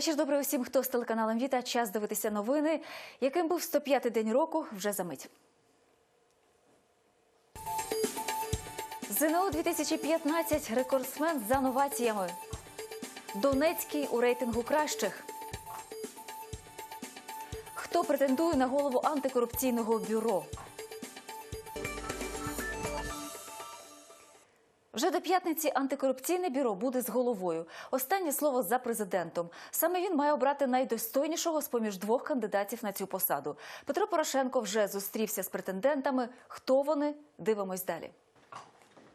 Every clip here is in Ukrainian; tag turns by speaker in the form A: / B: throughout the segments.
A: Вечір добрий усім, хто з телеканалом Віта. Час дивитися новини. Яким був 105-й день року, вже за мить. ЗНО 2015 рекордсмен за новаціями. Донецький у рейтингу кращих. Хто претендує на голову антикорупційного бюро? Вже до п'ятниці антикорупційне бюро буде з головою. Останнє слово за президентом. Саме він має обрати найдостойнішого з поміж двох кандидатів на цю посаду. Петро Порошенко вже зустрівся з претендентами. Хто вони? Дивимось далі.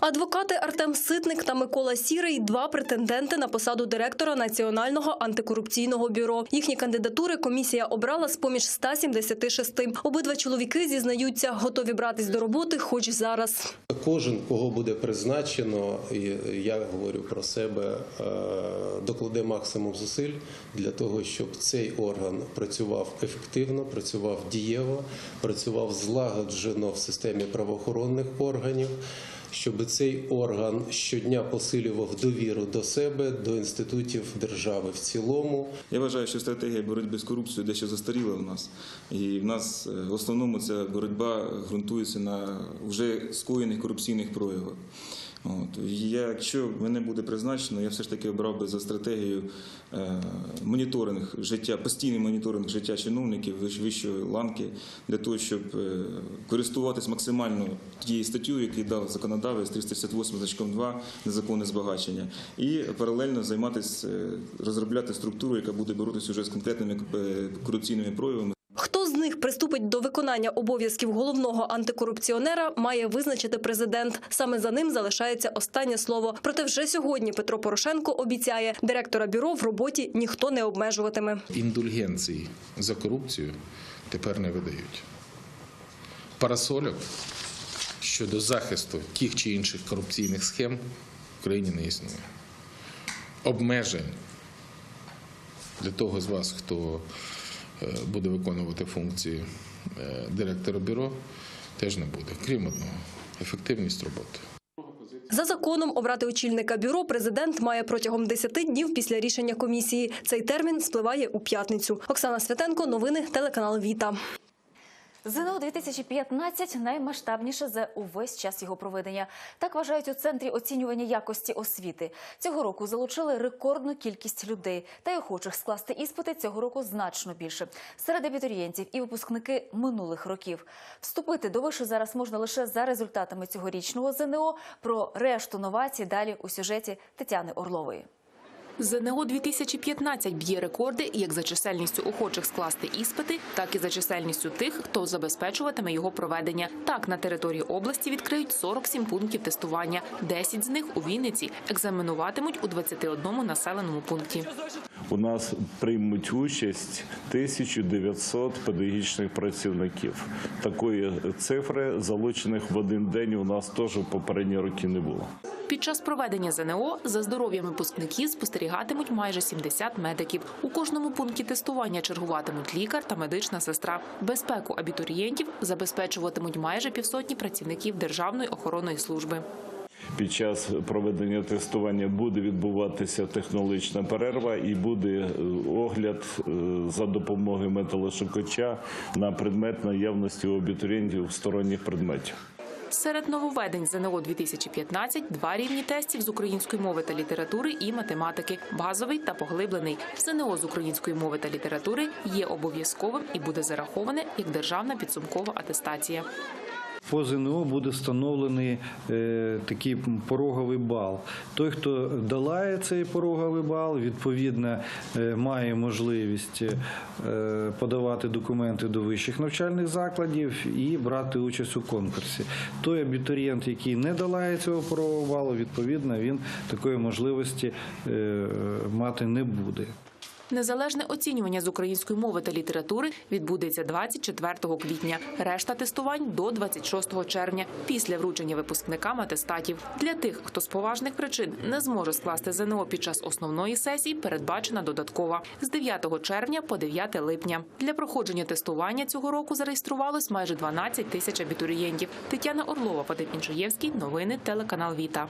B: Адвокати Артем Ситник та Микола Сірий – два претенденти на посаду директора Національного антикорупційного бюро. Їхні кандидатури комісія обрала з-поміж 176. Обидва чоловіки зізнаються, готові братись до роботи хоч зараз.
C: Кожен, кого буде призначено, і я говорю про себе, е, докладе максимум зусиль для того, щоб цей орган працював ефективно, працював дієво, працював злагоджено в системі правоохоронних органів. Щоб цей орган щодня посилював довіру до себе, до інститутів держави в цілому,
D: Я вважаю, що стратегія боротьби з корупцією дещо застаріла в нас. І в нас е, в основному ця боротьба ґрунтується на вже скоєних корупційних проявах. От. Якщо мене буде призначено, я все ж таки обрав би за стратегію е, моніторинг життя, постійний моніторинг життя чиновників вищої ланки для того, щоб е, користуватись максимально тією статтю, яку дав законодавець 368 значком 2 незаконне збагачення, і паралельно займатися е, розробляти структуру, яка буде боротися вже з конкретними корупційними проявами.
B: Приступить до виконання обов'язків головного антикорупціонера, має визначити президент. Саме за ним залишається останнє слово. Проте вже сьогодні Петро Порошенко обіцяє, директора бюро в роботі ніхто не обмежуватиме.
E: індульгенції за корупцію тепер не видають. Парасольок щодо захисту тих чи інших корупційних схем в країні не існує. Обмежень для того з вас, хто буде виконувати функції е, директора бюро, теж не буде. Крім одного ефективність роботи.
B: За законом обрати очільника бюро президент має протягом 10 днів після рішення комісії. Цей термін спливає у п'ятницю. Оксана Святенко, новини, телеканал Віта.
A: ЗНО 2015 наймасштабніше за увесь час його проведення. Так вважають у центрі оцінювання якості освіти. Цього року залучили рекордну кількість людей, та й охочих скласти іспити цього року значно більше. Серед абітурієнтів і випускники минулих років. Вступити до вишу зараз можна лише за результатами цьогорічного ЗНО. Про решту новацій далі у сюжеті Тетяни Орлової.
F: ЗНО 2015 б'є рекорди як за чисельністю охочих скласти іспити, так і за чисельністю тих, хто забезпечуватиме його проведення. Так, на території області відкриють 47 пунктів тестування. 10 з них у Вінниці екзаменуватимуть у 21 населеному пункті.
G: У нас приймуть участь 1900 педагогічних працівників. Такої цифри залучених в один день у нас теж в попередні роки не було.
F: Під час проведення ЗНО за здоров'ям випускників спостерігатимуть майже 70 медиків. У кожному пункті тестування чергуватимуть лікар та медична сестра. Безпеку абітурієнтів забезпечуватимуть майже півсотні працівників Державної охоронної служби.
G: Під час проведення тестування буде відбуватися технологічна перерва і буде е, огляд е, за допомогою металошукача на предмет наявності у абітурієнтів сторонніх предметів.
F: Серед нововведень ЗНО 2015 – два рівні тестів з української мови та літератури і математики – базовий та поглиблений. ЗНО з української мови та літератури є обов'язковим і буде зараховане як державна підсумкова атестація.
H: По ЗНО буде встановлений е, такий пороговий бал. Той, хто долає цей пороговий бал, відповідно е, має можливість е, подавати документи до вищих навчальних закладів і брати участь у конкурсі. Той абітурієнт, який не долає цього порогового балу, відповідно він такої можливості мати не буде.
F: Незалежне оцінювання з української мови та літератури відбудеться 24 квітня. Решта тестувань до 26 червня після вручення випускникам атестатів. Для тих, хто з поважних причин не зможе скласти ЗНО під час основної сесії, передбачена додаткова з 9 червня по 9 липня. Для проходження тестування цього року зареєструвалось майже 12 тисяч абітурієнтів. Тетяна Орлова, Вадим. Новини телеканал Віта.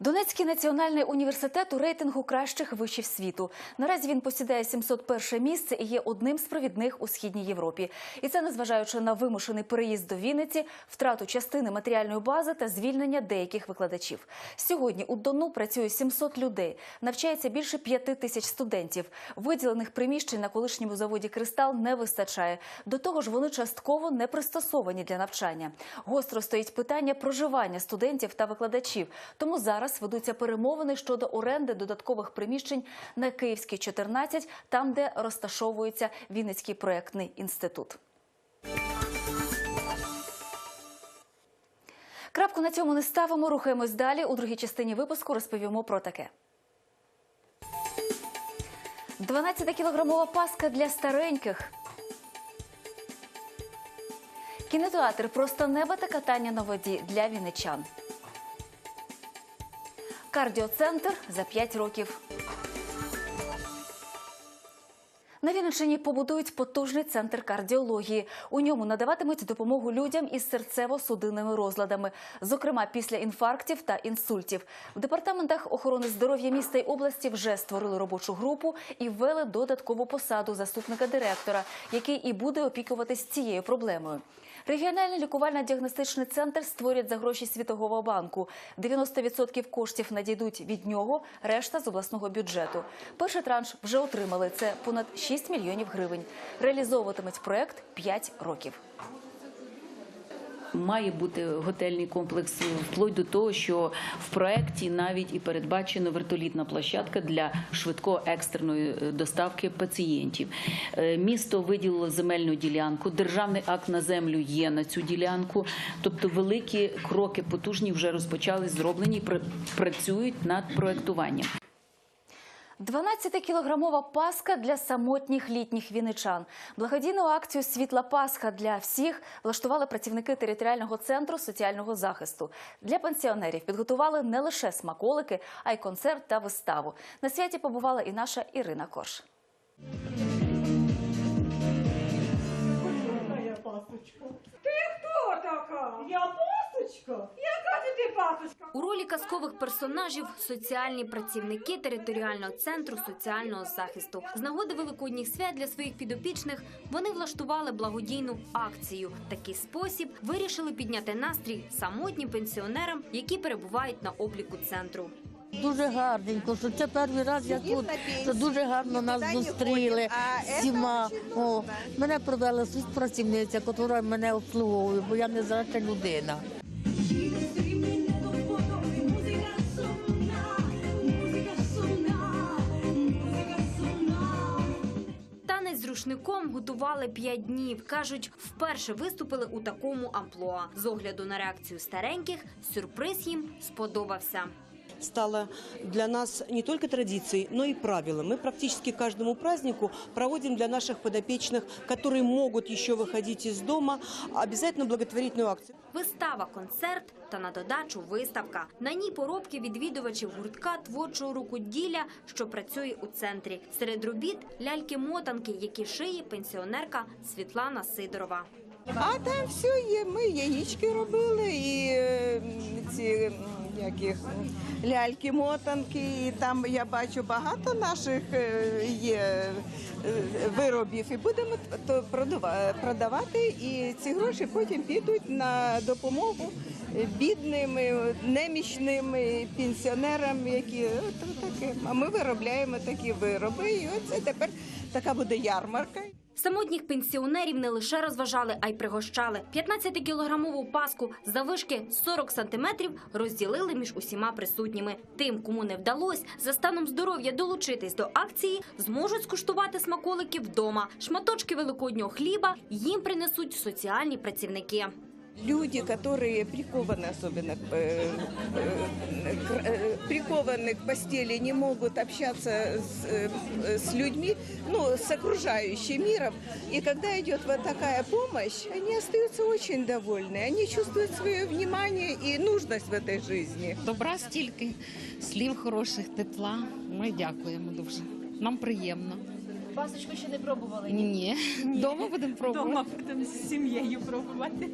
A: Донецький національний університет у рейтингу кращих вишів світу. Наразі він посідає 701 місце і є одним з провідних у східній Європі. І це незважаючи на вимушений переїзд до Вінниці, втрату частини матеріальної бази та звільнення деяких викладачів. Сьогодні у Дону працює 700 людей, навчається більше 5 тисяч студентів. Виділених приміщень на колишньому заводі Кристал не вистачає. До того ж, вони частково не пристосовані для навчання. Гостро стоїть питання проживання студентів та викладачів. Тому зараз ведуться перемовини щодо оренди додаткових приміщень на Київській 14, там, де розташовується Вінницький проєктний інститут. Крапку на цьому не ставимо. Рухаємось далі. У другій частині випуску розповімо про таке. 12-кілограмова паска для стареньких. Кінотеатр просто неба та катання на воді для вінничан. Кардіоцентр за 5 років. На Вінниччині побудують потужний центр кардіології. У ньому надаватимуть допомогу людям із серцево-судинними розладами, зокрема після інфарктів та інсультів. В департаментах охорони здоров'я міста й області вже створили робочу групу і ввели додаткову посаду заступника директора, який і буде опікуватись цією проблемою. Регіональний лікувально-діагностичний центр створять за гроші Світового банку. 90% коштів надійдуть від нього, решта з обласного бюджету. Перший транш вже отримали. Це понад 6 мільйонів гривень. Реалізовуватимуть проект 5 років.
I: Має бути готельний комплекс вплоть до того, що в проєкті навіть і передбачена вертолітна площадка для швидкої екстреної е, доставки пацієнтів. Е, Місто виділило земельну ділянку. Державний акт на землю є на цю ділянку. Тобто великі кроки потужні вже розпочали зроблені працюють над проектуванням.
A: 12-кілограмова паска для самотніх літніх вінничан. Благодійну акцію Світла Пасха для всіх влаштували працівники територіального центру соціального захисту. Для пенсіонерів підготували не лише смаколики, а й концерт та виставу. На святі побувала і наша Ірина Корж.
J: Хто така? Я пасочка? Яка ти ти пасочка?
K: У ролі казкових персонажів соціальні працівники територіального центру соціального захисту. З нагоди великодніх свят для своїх підопічних вони влаштували благодійну акцію. Такий спосіб вирішили підняти настрій самотнім пенсіонерам, які перебувають на обліку центру.
L: Дуже гарненько, що це перший раз я тут. Це дуже гарно нас зустріли всіма. О, мене провела соцпрацівниця, яка мене обслуговує, бо я не зрача людина.
K: Рушником готували п'ять днів. кажуть, вперше виступили у такому амплуа. З огляду на реакцію стареньких, сюрприз їм сподобався.
M: стало для нас не только традицией, но и правилом. Мы практически каждому празднику проводим для наших подопечных, которые могут еще выходить из дома, обязательно благотворительную акцию.
K: Вистава, концерт та на додачу виставка. На ній поробки відвідувачів гуртка творчого рукоділля, що працює у центрі. Серед робіт ляльки-мотанки, які шиє пенсіонерка Світлана Сидорова.
J: А там все є. Ми яєчки робили і е, ці м, як їх, м, ляльки, мотанки. І там я бачу багато наших е, є е, виробів. І будемо продавати. І ці гроші потім підуть на допомогу бідним, е, немічним пенсіонерам, які от таке. А ми виробляємо такі вироби. І оце тепер така буде ярмарка.
K: Самотніх пенсіонерів не лише розважали, а й пригощали. 15-кілограмову паску завишки 40 сантиметрів розділили між усіма присутніми. Тим, кому не вдалось за станом здоров'я долучитись до акції, зможуть скуштувати смаколики вдома. Шматочки великоднього хліба їм принесуть соціальні працівники
J: Люди, которые прикованы, особенно э, э, к- э, прикованы к постели, не могут общаться с, э, с людьми, ну, с окружающим миром. И когда идет вот такая помощь, они остаются очень довольны. Они чувствуют свое внимание и нужность в этой жизни.
N: Добра стільки, слів хороших, тепла. Ми дякуємо дуже. Нам приємно.
K: Пасочку ще не пробували.
N: Ні. Дома будемо пробувати.
J: Дома будемо з сім'єю пробувати.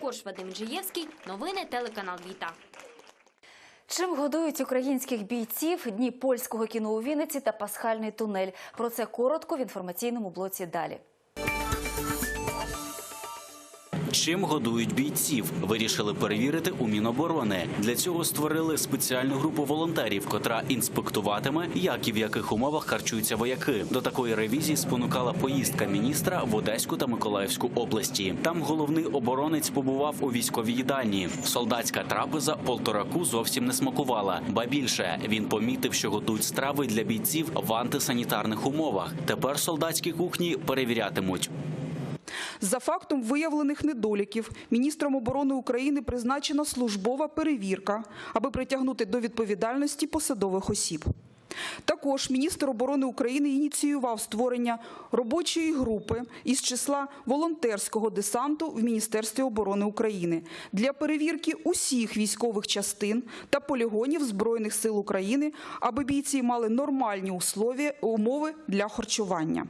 K: Корж, Вадим Джиєвський. Новини телеканал Віта.
A: Чим годують українських бійців дні польського кіно у Вінниці та пасхальний тунель? Про це коротко в інформаційному блоці далі.
O: Чим годують бійців? Вирішили перевірити у Міноборони. Для цього створили спеціальну групу волонтерів, котра інспектуватиме, як і в яких умовах харчуються вояки. До такої ревізії спонукала поїздка міністра в Одеську та Миколаївську області. Там головний оборонець побував у військовій їдальні. Солдатська трапеза полтораку зовсім не смакувала. Ба більше він помітив, що готують страви для бійців в антисанітарних умовах. Тепер солдатські кухні перевірятимуть.
P: За фактом виявлених недоліків міністром оборони України призначена службова перевірка, аби притягнути до відповідальності посадових осіб. Також міністр оборони України ініціював створення робочої групи із числа волонтерського десанту в Міністерстві оборони України для перевірки усіх військових частин та полігонів Збройних сил України, аби бійці мали нормальні умови для харчування.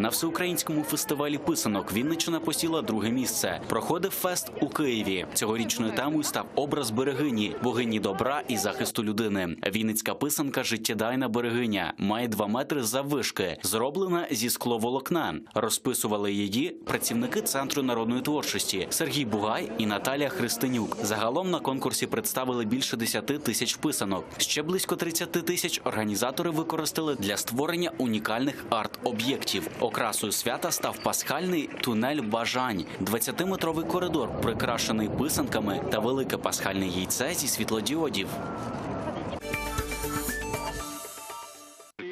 O: На всеукраїнському фестивалі писанок Вінниччина посіла друге місце. Проходив фест у Києві. Цьогорічною темою став образ берегині, богині добра і захисту людини. Вінницька писанка життєдайна берегиня має 2 метри заввишки, зроблена зі скловолокна. Розписували її працівники центру народної творчості Сергій Бугай і Наталія Христинюк. Загалом на конкурсі представили більше 10 тисяч писанок. Ще близько 30 тисяч організатори використали для створення унікальних арт-об'єктів. Окрасою свята став пасхальний тунель бажань, 20-метровий коридор, прикрашений писанками та велике пасхальне яйце зі світлодіодів.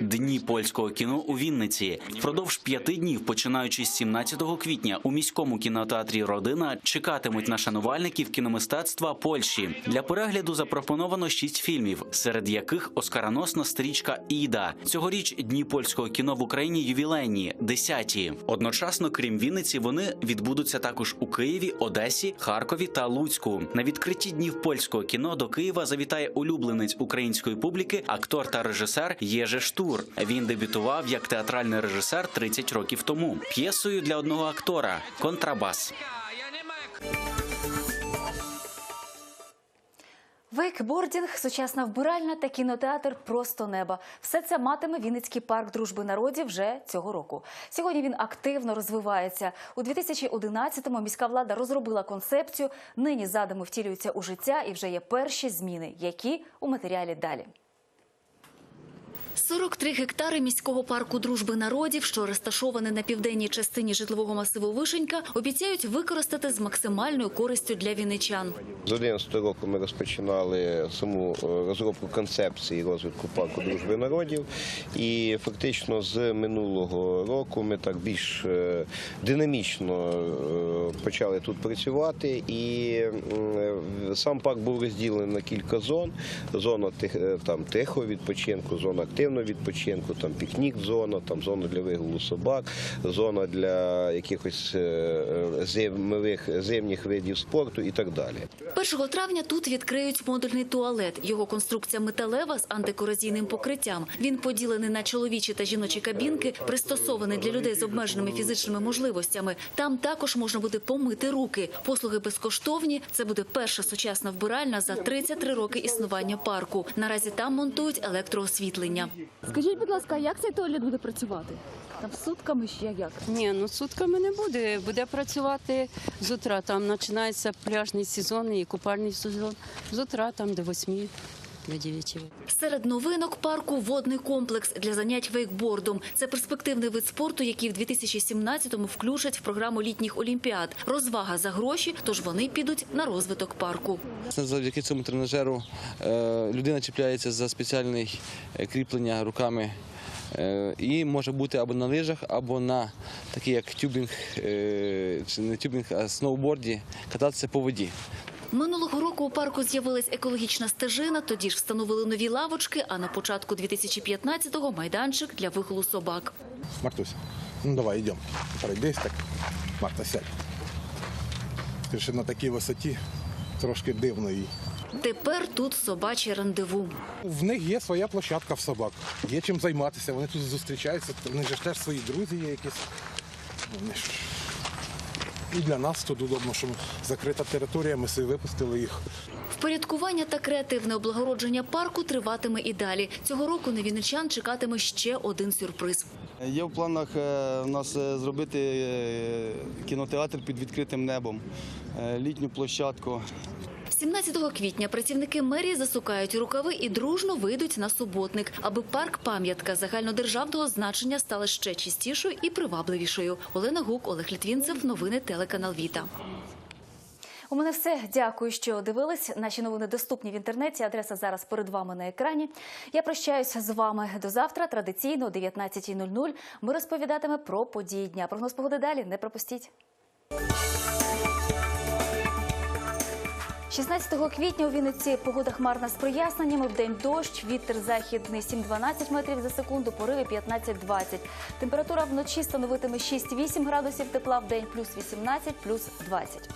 O: Дні польського кіно у Вінниці впродовж п'яти днів, починаючи з 17 квітня, у міському кінотеатрі Родина чекатимуть на шанувальників кіномистецтва Польщі. Для перегляду запропоновано шість фільмів, серед яких оскароносна стрічка Іда. Цьогоріч дні польського кіно в Україні ювілейні десяті. Одночасно, крім Вінниці, вони відбудуться також у Києві, Одесі, Харкові та Луцьку. На відкритті днів польського кіно до Києва завітає улюбленець української публіки, актор та режисер Єже Штур. Він дебютував як театральний режисер 30 років тому. П'єсою для одного актора контрабас.
A: Вейкбордінг, сучасна вбиральна та кінотеатр просто неба. Все це матиме Вінницький парк дружби народів вже цього року. Сьогодні він активно розвивається. У 2011-му міська влада розробила концепцію. Нині задуми втілюються у життя і вже є перші зміни, які у матеріалі далі.
Q: 43 гектари міського парку дружби народів, що розташований на південній частині житлового масиву Вишенька, обіцяють використати з максимальною користю для вінничан.
R: З 11 року ми розпочинали саму е, розробку концепції розвитку парку дружби народів, і фактично з минулого року ми так більш е, динамічно е, почали тут працювати. І сам парк був розділений на кілька зон: зона там тихого відпочинку, зона активного відпочинку, там пікнік зона, там зона для вигулу собак, зона для якихось е, е, зимових зимніх видів спорту і так далі.
Q: 1 травня тут відкриють модульний туалет. Його конструкція металева з антикорозійним покриттям. Він поділений на чоловічі та жіночі кабінки, пристосований для людей з обмеженими фізичними можливостями. Там також можна буде помити руки. Послуги безкоштовні. Це буде перша сучасна вбиральна за 33 роки існування парку. Наразі там монтують електроосвітлення.
S: Скажіть, будь ласка, як цей туалет буде працювати? Там сутками ще як?
T: Ні, ну сутками не буде. Буде працювати з утра. Там починається пляжний сезон і купальний сезон. З утра там до восьми, дев'яти.
Q: Серед новинок парку водний комплекс для занять вейкбордом. Це перспективний вид спорту, який в 2017-му включать в програму літніх олімпіад. Розвага за гроші, тож вони підуть на розвиток парку.
U: Завдяки цьому тренажеру е, людина чіпляється за спеціальне е, кріплення руками е, і може бути або на лижах, або на такий як тюбінг, чи не тюбінг, а сноуборді кататися по воді.
Q: Минулого року у парку з'явилась екологічна стежина, тоді ж встановили нові лавочки, а на початку 2015-го – майданчик для вигулу собак.
V: Мартуся, ну давай, йдемо. Пройдись так. Марта, сядь. Ти ще на такій висоті трошки дивно їй.
Q: Тепер тут собаче рандеву.
V: В них є своя площадка в собак. Є чим займатися. Вони тут зустрічаються. Них ж теж свої друзі є якісь. Вони ж І для нас тут удобно, що закрита територія, ми собі випустили їх.
Q: Впорядкування та креативне облагородження парку триватиме і далі. Цього року на вінничан чекатиме ще один сюрприз.
W: Є в планах е, у нас е, зробити е, кінотеатр під відкритим небом, е, літню площадку.
Q: 17 квітня працівники мерії засукають рукави і дружно вийдуть на суботник, аби парк пам'ятка загальнодержавного значення стала ще чистішою і привабливішою. Олена Гук, Олег Літвінцев. Новини телеканал Віта.
A: У мене все. Дякую, що дивились. Наші новини доступні в інтернеті. Адреса зараз перед вами на екрані. Я прощаюся з вами до завтра. Традиційно о 19.00 ми розповідатиме про події дня. Прогноз погоди далі. Не пропустіть. 16 квітня у Вінниці погода хмарна з проясненнями. день дощ, вітер західний 7-12 метрів за секунду, пориви 15-20. Температура вночі становитиме 6-8 градусів тепла, в день плюс 18, плюс 20.